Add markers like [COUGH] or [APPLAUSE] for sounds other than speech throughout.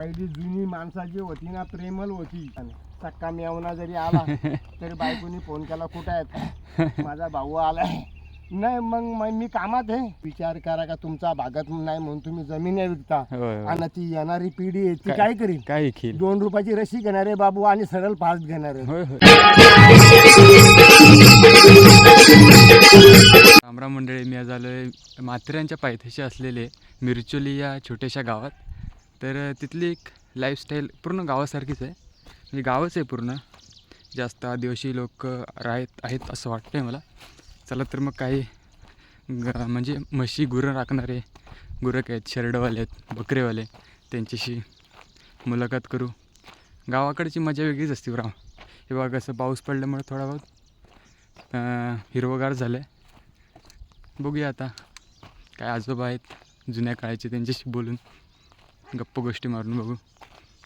पहिली जुनी माणसाची होती ना प्रेमल होती. सक्का मेवना जरी आला [LAUGHS] तरी बायकोनी फोन केला कुठं आहेत? माझा भाऊ आलाय. नाही मग मी कामात आहे. विचार करा का तुमचा भागात नाही म्हणून तुम्ही जमीन आहे विकता. आणि ती येणारी पिढी आहे ती काय- करील काय दोन रुपयाची रशी घेणार आहे बाबू आणि सरळ फास्ट घेणार आहे. होय होय. रामराम मंडळी मी आज आलोय माथेरानच्या पायथ्याशी असलेले मिरचोली या छोट्याशा गावात. तर तिथली एक लाईफस्टाईल पूर्ण गावासारखीच आहे. म्हणजे गावच आहे पूर्ण. जास्त आदिवासी लोक राहत आहेत असं वाटतं आहे मला. चला तर मग काही ग म्हणजे म्हशी गुरं राखणारे गुरक आहेत? शेरडवाले आहेत बकरेवाले त्यांच्याशी मुलाखत करू. गावाकडची मजा वेगळीच असते राव हे बघा कसं पाऊस पडल्यामुळे थोडा बहुत हिरवगार झालं आहे बघूया आता. काय आजोबा आहेत जुन्या काळाचे त्यांच्याशी बोलून. गप्प गोष्टी मारून बघू.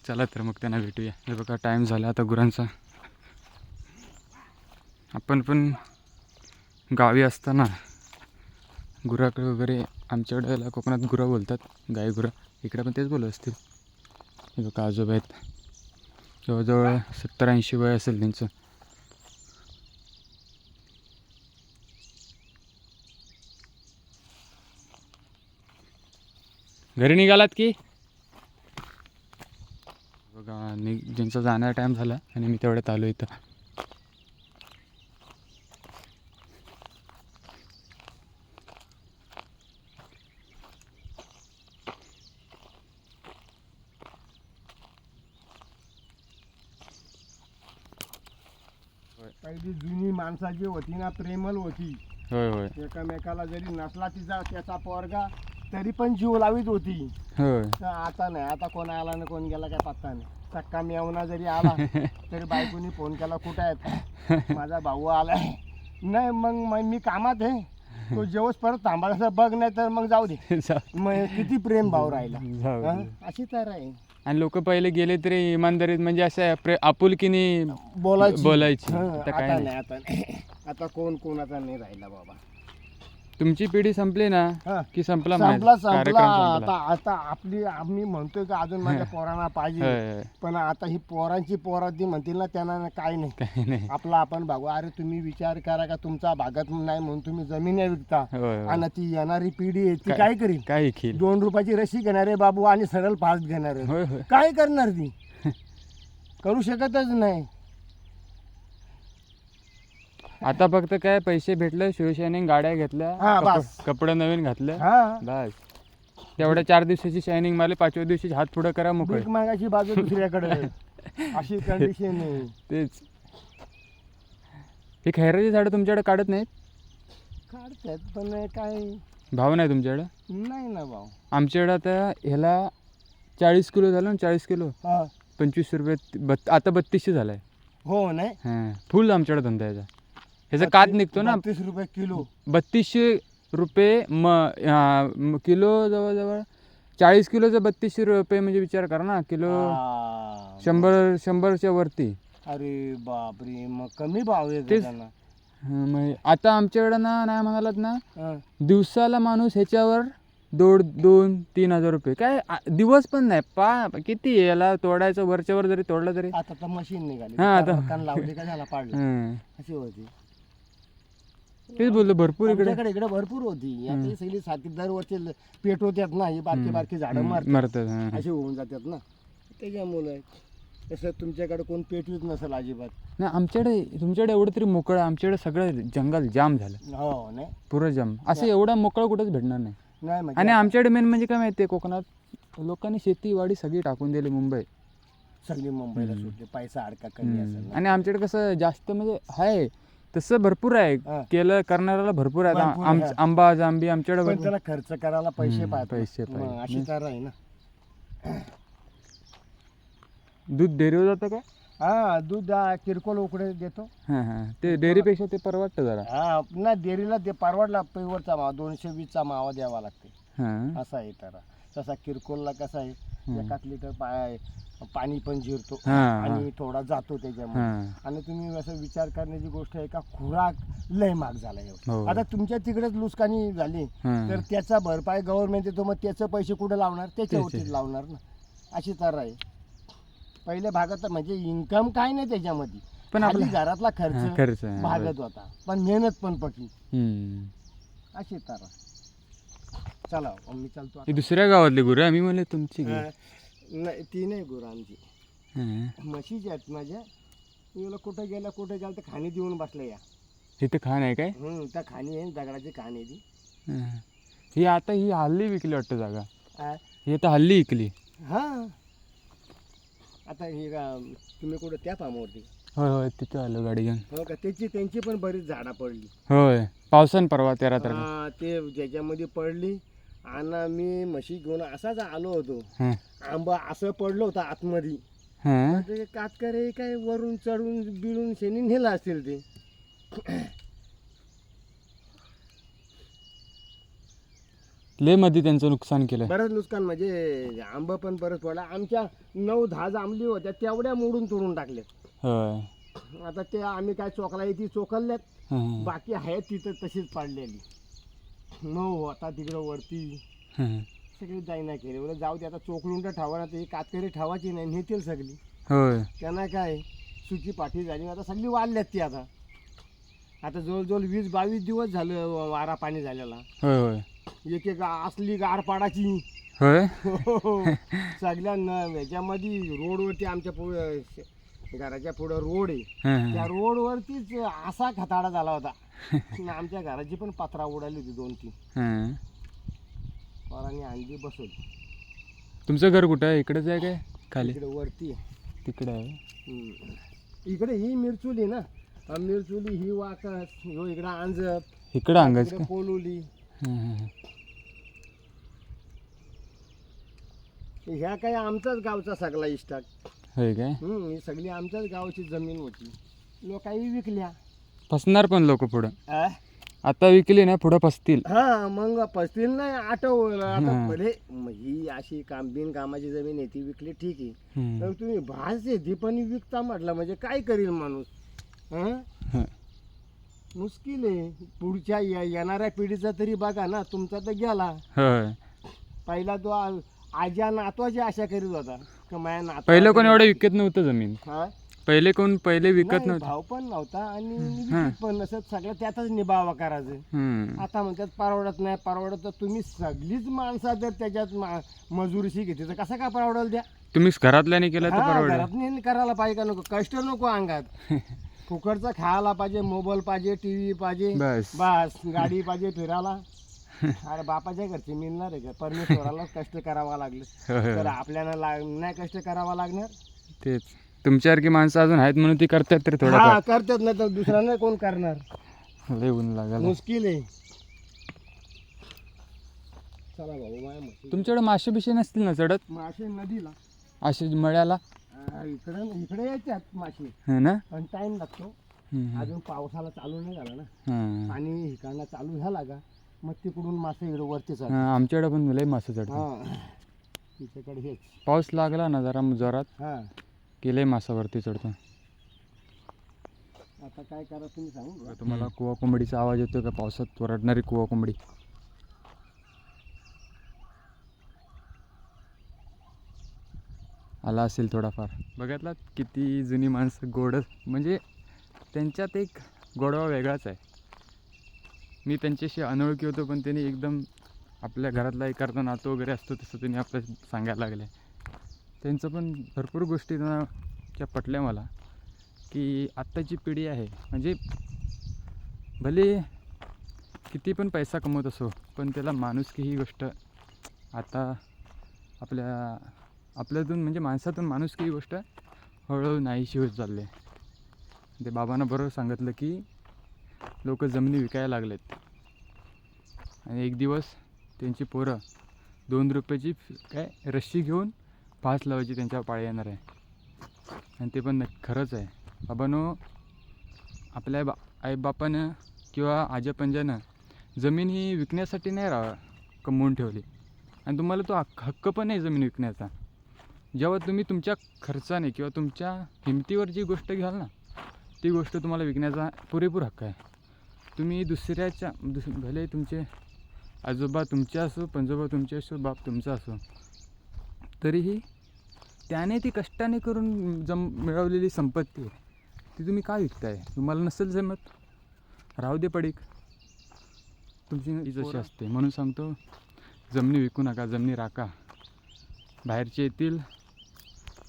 चला तर मग त्यांना भेटूया. हे बघा टाईम झाला आता गुरांचा. आपण पण गावी असताना गुराकडे वगैरे आमच्याकडे कोकणात गुरं बोलतात गाई गुरं. इकडे पण तेच बोलत असतील. हे बघा आजोबा आहेत. जवळजवळ सत्तर ऐंशी वय असेल त्यांचं. घरी निघालात की? ज्यांचा जाण्याचा टाईम झाला आणि मी तेवढ्यात आलो इथं. पहिली जुनी माणसाची होती ना प्रेमल होती. होय होय. एकामेकाला जरी नसला तिचा त्याचा पोरगा तरी पण जीव लावीत होती. होय. तर आता नाही आता कोण आला ना कोण गेला काय पत्ता नाही. सक्का मेवना जरी आला [LAUGHS] तरी बायकोनी फोन केला कुठं आहेत? माझा भाऊ आलाय. नाही मग मग मी कामात आहे. तो [LAUGHS] जेवस परत थांबायचं बघ नाही तर मग [LAUGHS] जाऊ दे. मग किती प्रेम भाव राहिला. अशी तर आहे. आणि लोक पहिले गेले तरी इमानदारीत म्हणजे असं प्रे आपुलकीने बोलायची. बोलायची. आता नाही. आता कोण कोणाचा नाही राहिला बाबा. तुमची पिढी संपली ना हा. की संपला. संपला संपला. कार्यक्रम आता संपला. आता आपली आम्ही म्हणतोय का अजून माझ्या [LAUGHS] पोरांना पाहिजे. होय, होय. पण आता ही पोरांची पोरा ती म्हणतील ना त्यांना काय नाही. काही नाही. आपला आपण भागू अरे तुम्ही विचार करा का तुमचा भागात नाही म्हणून तुम्ही जमीन आहे विकता. होय, होय. आणि ती येणारी पिढी आहे ती काय- काय करील काय दोन रुपयाची रशी घेणार आहे बाबू आणि सरळ फास्ट घेणार आहे. होय होय. काय करणार ती? [LAUGHS] करू शकतच नाही. आता फक्त काय पैसे भेटले शिवशायनिंग गाड्या घेतल्या हा, कप-. कपडे नवीन घातले. हा. बस. तेवढ्या चार दिवसाची शायनिंग मारली पाचव्या दिवशी हात पुढे करा मोकळे. भीक मागायची बाजू दुसऱ्याकडे. [LAUGHS] अशी कंडिशन आहे. तेच. ही खैराची झाडं तुमच्याकडे काढत नाहीत? काढतात पण काय. भाव नाही तुमच्याकडे? नाही ना भाऊ आमच्याकडे आता ह्याला चाळीस किलो झालं ना चाळीस किलो. हा. पंचवीस रुपये बत आता बत्तीसशे झाला आहे हो नाही? हां. फुल आमच्याकडे धंदा याचा. ह्याचा कात निघतो ना. तीस रुपये किलो. बत्तीसशे रुपये म म- किलो जवळजवळ. चाळीस किलोचं बत्तीसशे रुपये म्हणजे विचार करा ना किलो शंभर शंभरच्या वरती. अरे बापरे मग कमी भाव आहे तेच. हं, मग आता आमच्याकडं ना नाही म्हणालात ना हा. दिवसाला माणूस ह्याच्यावर दोड दोन तीन हजार रुपये. काय आ- दिवस पण नाही. पा किती आहे? याला तोडायचं वरच्या वर जरी तोडलं तरी. आता तर मशीन निघाली. हा, आता- लावली का झाला पाडला. हं. अशी होती. तेच बोललो भरपूर इकडे. आमच्याकडे इकडे भरपूर होती. आता सगळी सातबार वरचे पेट होत्यात ना ही बारकी बारकी झाडं मारतात. मरतात हं. असे होऊन जातात ना. त्याच्यामुळे तसं तुमच्याकडे कोण पेटवीच नसेल अजिबात. नाही आमच्याकडे तुमच्याकडे एवढं तरी मोकळं. आमच्याकडे सगळं जंगल जाम झालं. हो नाही. पुरं जाम. असं एवढं मोकळं कुठंच भेटणार नाही. नाही म्हणजे आणि आमच्याकडे मेन म्हणजे काय माहिती आहे कोकणात लोकांनी शेतीवाडी सगळी टाकून दिली मुंबई. सगळी मुंबईला सुटली. पैसा अडका कमी असेल. ना. आणि आमच्याकडे कसं जास्त म्हणजे आहे तसं भरपूर आहे. हा. केलं करणाऱ्याला भरपूर आहे आता भरपूर आम- आहे. आंबा जांबी आमच्याकडे पण भरपूर- त्याला खर्च करायला पैसे हम्म, पाहतात. पैसे मग पाहिजे. अशी तर आहे ना. दूध डेअरीवर जातं का? हा दूध किरकोळ उकडे देतो. हां हां. ते डेअरीपेक्षा ते परवडतं जरा. हा ना डेअरीला ते परवडला पेवरचा मावा दोनशे वीसचा मावा द्यावा लागते. हां. असा आहे तर. तसा किरकोळला कसा आहे. एकाच लिटर पाय पाणी पण जिरतो हा, हा. आणि थोडा जातो त्याच्यामुळे हां आणि तुम्ही असं विचार करण्याची गोष्ट आहे का खुराक लय महाग झाला एवढा हो. आता तुमच्या तिकडेच लुसकानी झाली हां. तर त्याचा भरपाई गव्हर्नमेंट देतो मग त्याचे पैसे कुठे लावणार त्याच्यावरतीच त्याचे. लावणार ना अशी तर आहे पहिल्या भागात म्हणजे इन्कम काय नाही त्याच्यामध्ये पण आपलं घरातला हा, खर्च खर्च भागत होता पण मेहनत पण हम्म. अशी तर चला मग मी चालतो ही दुसऱ्या गावातली गुरु आम्ही म्हणले तुमची. गुरु. नाही ती नाही गुरु आमची. हां. म्हशीची आहेत माझ्या. बोला कुठं गेला कुठं गेला तर खाणी देऊन बसले या. इथं खाण आहे काय? हम्म, त्या खाणी आहे दगडाची खाणी आहे ती. हां. ही आता ही हल्ली विकली वाटतं जागा. आ, ही आता हल्ली विकली. हा. आता हे का तुम्ही कुठं त्या पामावरती होय होय तिथं आलो गाडी घेऊन. हो का? त्याची त्यांची पण बरीच झाडं पडली. होय पावसान परवा तेरा तारखेला. हा, ते ज्याच्यामध्ये पडली आणि मी म्हशी घेऊन असाच आलो होतो. हां. आंबा असं पडलं होतं आतमध्ये. हां. ते कातकरे काय वरून चढून बिळून शेणी नेलं असतील ते? लयमध्ये त्यांचं नुकसान केलं. बरंच नुकसान म्हणजे आंबा पण बरंच पडला. आमच्या नऊ दहा जांभली होत्या तेवढ्या मोडून तोडून टाकल्या होय. आता ते आम्ही काय चोकला ती चोकलल्यात. हां. बाकी आहेत तिथं तशीच पाडलेली. नऊ होता तिकडं वरती. हां. सगळी जाईना केली. बोला जाऊ दे आता चोकलून तर ठेवा ना ते कातकरी ठेवायची नाही नेतील सगळी. होय. त्यांना काय सुकी पाठी झाली आता सगळी वाढल्यात ती आता. आता जवळजवळ वीस बावीस दिवस झालं वारा पाणी झालेला. होय होय. एक एक असली गार पाडाची. होय? सगळ्या न ह्याच्यामध्ये रोडवरती आमच्या पुढं घराच्या पुढं रोड आहे. हां, त्या हां. रोडवरतीच असा खताडा झाला होता. आमच्या घराची पण पत्रा उडाली होती दोन तीन. हां. पोरांनी अंडी बसवली तुमचं घर कुठं आहे? इकडेच आहे काय? खाली? इकडे वरती आहे. तिकडे आहे. हम्म. इकडे ही मिरचुली ना. हा मिरचुली ही वाकस ह्यो इकडे अंजप इकडं अंगच इकडे का? पोलोली. हां, हां, हां. ह्या काय आमचाच गावचा सगळा इष्टाक होय काय? हम्म, ही सगळी आमच्याच गावाची जमीन होती. लोकांनी विकल्या. फसणार पण लोक पुढं आ? आता विकली ना पुढं फसतील हा मग पसतील नाही आठवलं आता हा. भले ही अशी काम बिन कामाची जमीन आहे ती विकली ठीक आहे हम्म. तर तुम्ही भास आहे ती पण विकता म्हटलं म्हणजे काय करील माणूस हं? हं. मुश्किल आहे पुढच्या ये- येणाऱ्या पिढीचा तरी बघा ना तुमचा तर गेला होय पहिला तो आ- आज्या नातवाची आशा करीत होता का माझ्या नातवा पहिलं कोण एवढं विकत नव्हतं जमीन हा? पहिले कोण पहिले विकत नाही, नव्हतं. भाव पण नव्हता आणि हा. पण नसत सगळं त्यातच निभावा करायचं. हम्म. आता म्हणतात परवडत नाही परवडत तर तुम्ही सगळीच माणसं जर त्याच्यात मा- मजुरीशी घेते तर कसं का परवडल द्या? तुम्ही घरातल्याने केलं तर हा, परवडेल. घरात नाही करायला पाहिजे का नको? कष्ट नको अंगात. [LAUGHS] फुकटचं खायला पाहिजे मोबाईल पाहिजे टीव्ही पाहिजे बस. बस गाडी पाहिजे फिरायला. [LAUGHS] अरे बापाच्या घरचे मिळणार आहे का? परमेश्वराला कष्ट करावा लागले. होय, होय. तर आपल्याला लाग नाही कष्ट करावा लागणार? तेच. तुमच्यासारखी माणसं अजून आहेत म्हणून ती करतात तरी हा थोडं करतात नाही तर दुसऱ्यांना कोण करणार. लय ऊन मुश्किल आहे. चला भाऊ माझ्या म्हशी. तुमच्याकडे मासे बिशे नसतील ना चढत? मासे नदीला. असे मळ्याला? आ, इकडं इकडे येतात मासे. है ना? पण टाइम लागतो. हम्म. अजून पावसाला चालू नाही झाला ना. हां. पाणी इकडनं चालू झाला का मग तिकडून मासे इकडे वरती चालतात हां, आमच्याकडे पण लय मासे चढतात. हा तिच्याकडे हेच. पाऊस लागला ना जरा जोरात? हा. की लय मासावरती चढतो आता काय करा तुम्ही सांगू? तुम्हाला कुवा कोंबडीचा आवाज येतो का? पावसात वरडणारी कुवा कोंबडी. आला असेल थोडाफार. बघितलात किती जुनी माणसं गोड म्हणजे त्यांच्यात एक गोडवा वेगळाच आहे. मी त्यांच्याशी अनोळखी होतो पण त्यांनी एकदम आपल्या घरातला एक अर्धा नातू वगैरे असतो तसं त्यांनी आपलं सांगायला लागले. त्यांचं पण भरपूर गोष्टी त्या पटल्या मला की आत्ताची पिढी आहे. म्हणजे भले किती पण पैसा कमवत असो पण त्याला माणुसकी ही गोष्ट आता आपल्या आपल्यातून म्हणजे माणसातून माणुसकी ही गोष्ट हळूहळू नाहीशी होत चालली आहे. ते बाबांना बरोबर सांगितलं की लोक जमिनी विकायला लागलेत. आणि एक दिवस त्यांची पोरं दोन रुपयाची काय रस्सी घेऊन फास लावायची त्यांच्यावर पाळी येणार आहे. आणि ते पण खरंच आहे. बाबानो आपल्या बा आईबापानं किंवा आजपंजानं जमीन ही विकण्यासाठी नाही रा कमवून ठेवली. आणि तुम्हाला तो हक्क हक्क पण आहे जमीन विकण्याचा. जेव्हा तुम्ही तुमच्या खर्चाने किंवा तुमच्या हिमतीवर जी गोष्ट घ्याल ना ती गोष्ट तुम्हाला विकण्याचा पुरेपूर हक्क आहे. तुम्ही दुसऱ्याच्या दुस भले तुमचे आजोबा तुमचे असो पंजोबा तुमचे असो बाप तुमचा असो तरीही त्याने ती कष्टाने करून जम मिळवलेली संपत्ती आहे. ती तुम्ही का विकताय? तुम्हाला नसेल जमत? राहू दे पडीक. तुमची जशी. असते. म्हणून सांगतो जमिनी विकू नका जमिनी राखा. बाहेरचे येतील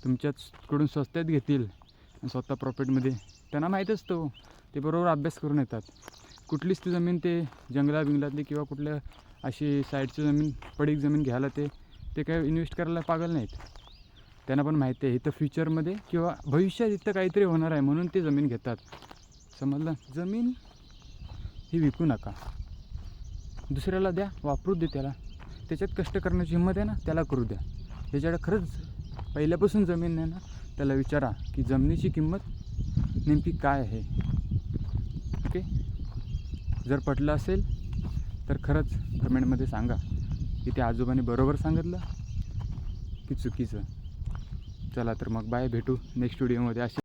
तुमच्याचकडून स्वस्तात घेतील आणि स्वतः प्रॉफिटमध्ये. त्यांना माहीत असतो ते बरोबर अभ्यास करून येतात. कुठलीच ती जमीन ते जंगला बिंगलातली किंवा कुठल्या अशी साईडची जमीन पडीक जमीन घ्यायला ते ते काय इन्व्हेस्ट करायला पागल नाहीत. त्यांना पण माहिती आहे इथं फ्युचरमध्ये किंवा भविष्यात इथं काहीतरी होणार आहे म्हणून ते जमीन घेतात. समजलं? जमीन ही विकू नका. दुसऱ्याला द्या वापरू दे त्याला. त्याच्यात कष्ट करण्याची हिंमत आहे ना त्याला करू द्या. ज्याच्याकडे खरंच पहिल्यापासून जमीन आहे ना त्याला विचारा की जमिनीची किंमत नेमकी काय आहे. ओके? जर पटलं असेल तर खरंच कमेंटमध्ये सांगा. की त्या आजोबाने बरोबर सांगितलं की चुकीचं. चला तर मग बाय भेटू नेक्स्ट व्हिडिओमध्ये असे